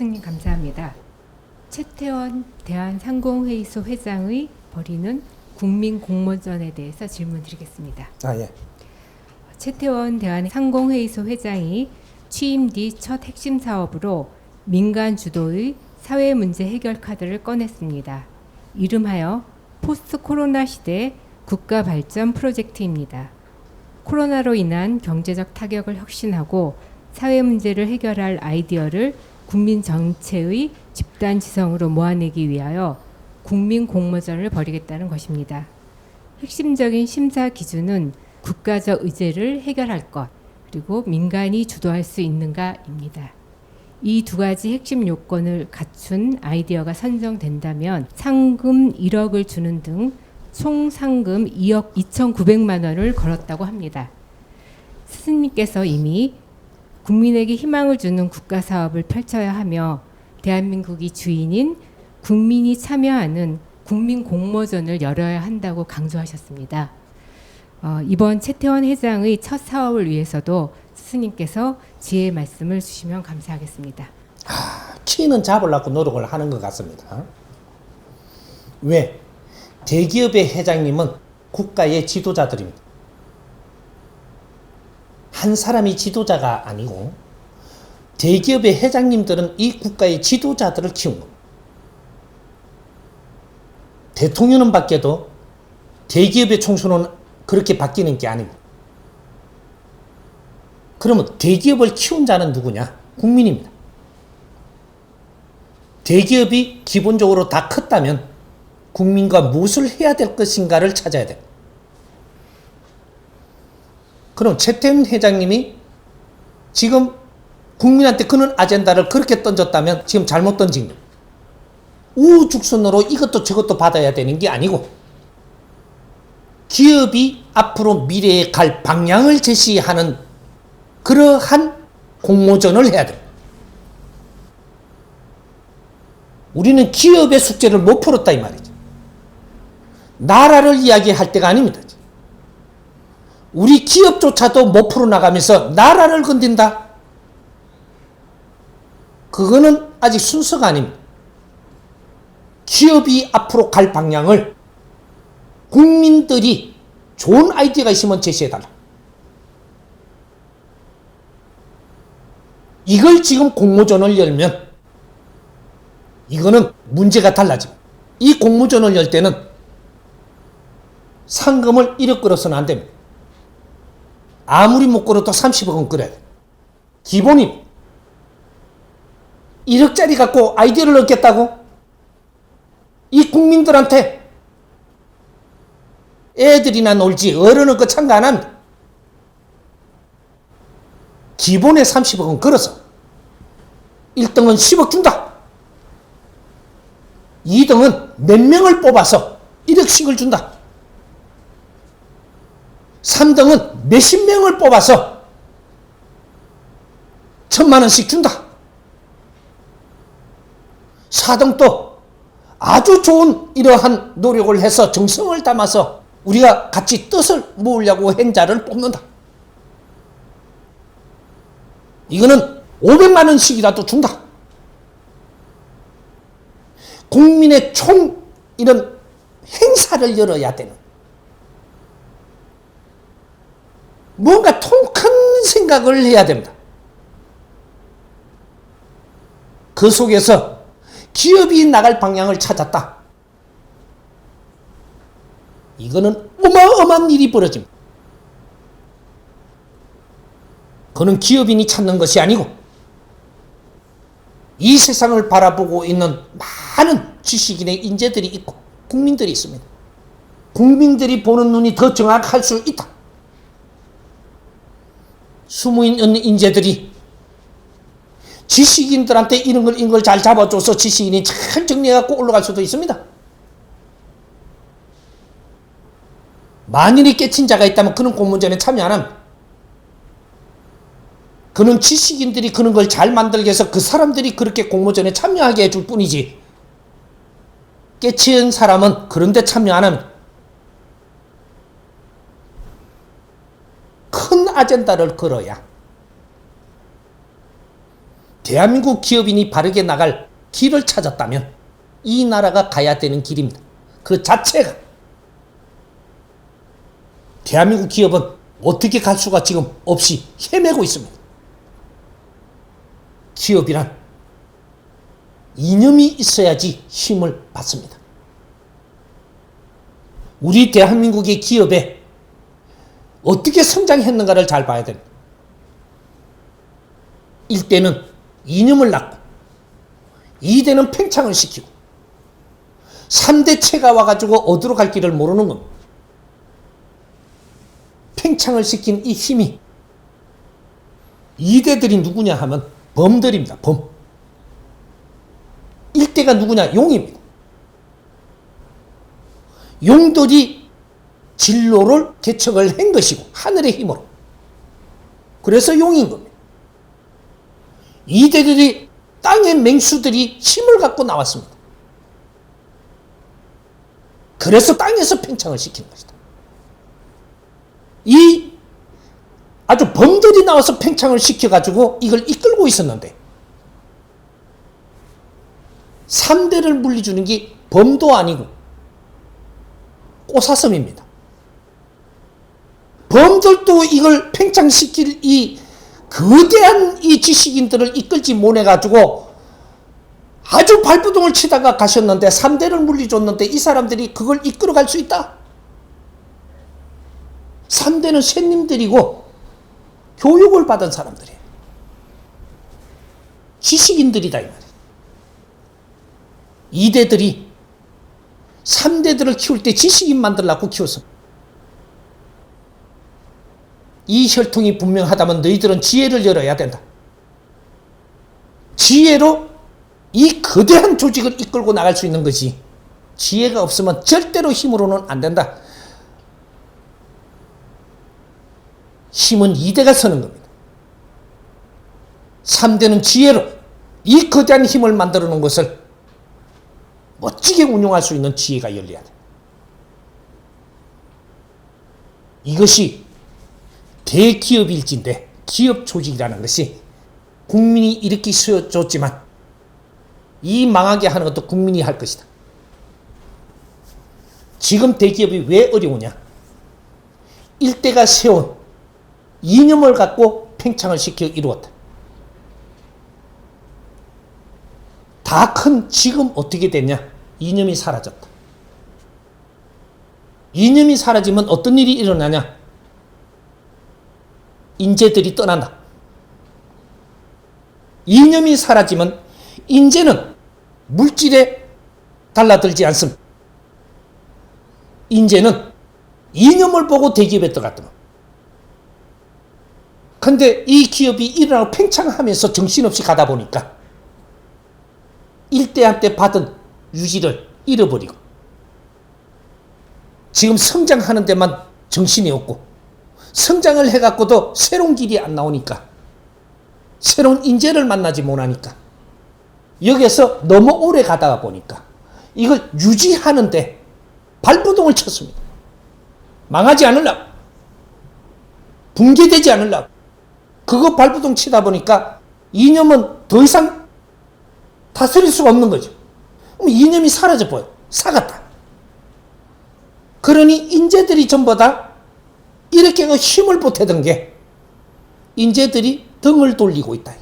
스승님 감사합니다. 최태원 대한상공회의소 회장의 벌이는 국민 공모전에 대해서 질문 드리겠습니다. 아 예. 최태원 대한상공회의소 회장이 취임 뒤 첫 핵심 사업으로 민간 주도의 사회 문제 해결 카드를 꺼냈습니다. 이름하여 포스트 코로나 시대 국가 발전 프로젝트입니다. 코로나로 인한 경제적 타격을 혁신하고 사회 문제를 해결할 아이디어를 국민 전체의 집단 지성으로 모아내기 위하여 국민 공모전을 벌이겠다는 것입니다. 핵심적인 심사 기준은 국가적 의제를 해결할 것 그리고 민간이 주도할 수 있는가입니다. 이 두 가지 핵심 요건을 갖춘 아이디어가 선정된다면 상금 1억을 주는 등 총 상금 2억 2,900만 원을 걸었다고 합니다. 스승님께서 이미 국민에게 희망을 주는 국가 사업을 펼쳐야 하며 대한민국이 주인인 국민이 참여하는 국민 공모전을 열어야 한다고 강조하셨습니다. 어, 이번 최태원 회장의 첫 사업을 위해서도 스승님께서 지혜 말씀을 주시면 감사하겠습니다. 키는 잡으려고 노력을 하는 것 같습니다. 왜? 대기업의 회장님은 국가의 지도자들입니다. 한 사람이 지도자가 아니고 대기업의 회장님들은 이 국가의 지도자들을 키운 겁니다. 대통령은 바뀌어도 대기업의 총수는 그렇게 바뀌는 게 아닙니다. 그러면 대기업을 키운 자는 누구냐? 국민입니다. 대기업이 기본적으로 다 컸다면 국민과 무엇을 해야 될 것인가를 찾아야 돼. 그럼 최태훈 회장님이 지금 국민한테 그런 아젠다를 그렇게 던졌다면 지금 잘못 던진 거예요. 우죽순으로 이것도 저것도 받아야 되는 게 아니고 기업이 앞으로 미래에 갈 방향을 제시하는 그러한 공모전을 해야 됩니다. 우리는 기업의 숙제를 못 풀었다 이 말이죠. 나라를 이야기할 때가 아닙니다. 우리 기업조차도 못 풀어나가면서 나라를 건든다? 그거는 아직 순서가 아닙니다. 기업이 앞으로 갈 방향을 국민들이 좋은 아이디어가 있으면 제시해달라. 이걸 지금 공모전을 열면 이거는 문제가 달라집니다. 이 공모전을 열 때는 상금을 1억 끌어서는 안 됩니다. 아무리 못 끌어도 30억은 끌어야 돼. 기본이 1억짜리 갖고 아이디어를 얻겠다고? 이 국민들한테 애들이나 놀지 어른은 그 참가 안 합니다. 기본에 30억은 걸어서 1등은 10억 준다. 2등은 몇 명을 뽑아서 1억씩을 준다. 3등은 몇십 명을 뽑아서 천만 원씩 준다. 4등도 아주 좋은 이러한 노력을 해서 정성을 담아서 우리가 같이 뜻을 모으려고 한 자를 뽑는다. 이거는 500만 원씩이라도 준다. 국민의 총 이런 행사를 열어야 되는 뭔가 통 큰 생각을 해야 됩니다. 그 속에서 기업이 나갈 방향을 찾았다. 이거는 어마어마한 일이 벌어집니다. 그는 기업인이 찾는 것이 아니고 이 세상을 바라보고 있는 많은 지식인의 인재들이 있고 국민들이 있습니다. 국민들이 보는 눈이 더 정확할 수 있다. 있는 인재들이 지식인들한테 이런 걸, 이런 걸 잘 잡아줘서 지식인이 잘 정리해갖고 올라갈 수도 있습니다. 만일이 깨친 자가 있다면 그는 공모전에 참여 안 합니다. 그는 지식인들이 그런 걸 잘 만들게 해서 그 사람들이 그렇게 공모전에 참여하게 해줄 뿐이지. 깨치은 사람은 그런데 참여 안 합니다. 큰 아젠다를 걸어야 대한민국 기업인이 바르게 나갈 길을 찾았다면 이 나라가 가야 되는 길입니다. 그 자체가 대한민국 기업은 어떻게 갈 수가 지금 없이 헤매고 있습니다. 기업이란 이념이 있어야지 힘을 받습니다. 우리 대한민국의 기업에 어떻게 성장했는가를 잘 봐야 됩니다. 일대는 이념을 낳고, 이대는 팽창을 시키고, 3대 체가 와가지고 어디로 갈 길을 모르는 겁니다. 팽창을 시킨 이 힘이 이대들이 누구냐 하면 범들입니다. 범. 일대가 누구냐? 용입니다. 용들이 진로를 개척을 한 것이고 하늘의 힘으로. 그래서 용인 겁니다. 이대들이 땅의 맹수들이 힘을 갖고 나왔습니다. 그래서 땅에서 팽창을 시키는 것이다. 이 아주 범들이 나와서 팽창을 시켜가지고 이걸 이끌고 있었는데 3대를 물리주는 게 범도 아니고 꼬사슴입니다. 범들도 이걸 팽창시킬 이 거대한 이 지식인들을 이끌지 못해가지고 아주 발부동을 치다가 가셨는데 3대를 물리줬는데 이 사람들이 그걸 이끌어갈 수 있다? 3대는 샌님들이고 교육을 받은 사람들이에요. 지식인들이다 이 말이에요. 2대들이 3대들을 키울 때 지식인 만들라고 키웠어. 이 혈통이 분명하다면 너희들은 지혜를 열어야 된다. 지혜로 이 거대한 조직을 이끌고 나갈 수 있는 거지. 지혜가 없으면 절대로 힘으로는 안 된다. 힘은 2대가 서는 겁니다. 3대는 지혜로 이 거대한 힘을 만들어 놓은 것을 멋지게 운용할 수 있는 지혜가 열려야 돼. 이것이 대기업일진데 기업 조직이라는 것이 국민이 이렇게 쓰여줬지만 이 망하게 하는 것도 국민이 할 것이다. 지금 대기업이 왜 어려우냐? 일대가 세운 이념을 갖고 팽창을 시켜 이루었다. 다 큰 지금 어떻게 됐냐? 이념이 사라졌다. 이념이 사라지면 어떤 일이 일어나냐? 인재들이 떠난다. 이념이 사라지면 인재는 물질에 달라들지 않습니다. 인재는 이념을 보고 대기업에 들어갔다. 근데 이 기업이 일어나고 팽창하면서 정신없이 가다 보니까 일대한테 받은 유지를 잃어버리고 지금 성장하는 데만 정신이 없고 성장을 해갖고도 새로운 길이 안 나오니까 새로운 인재를 만나지 못하니까 여기에서 너무 오래 가다가 보니까 이걸 유지하는데 발부동을 쳤습니다. 망하지 않으려고 붕괴되지 않으려고 그거 발부동 치다 보니까 이념은 더 이상 다스릴 수가 없는 거죠. 그럼 이념이 사라져 버려. 사갔다. 그러니 인재들이 전부 다 이렇게 그 힘을 보태던 게 인재들이 등을 돌리고 있다.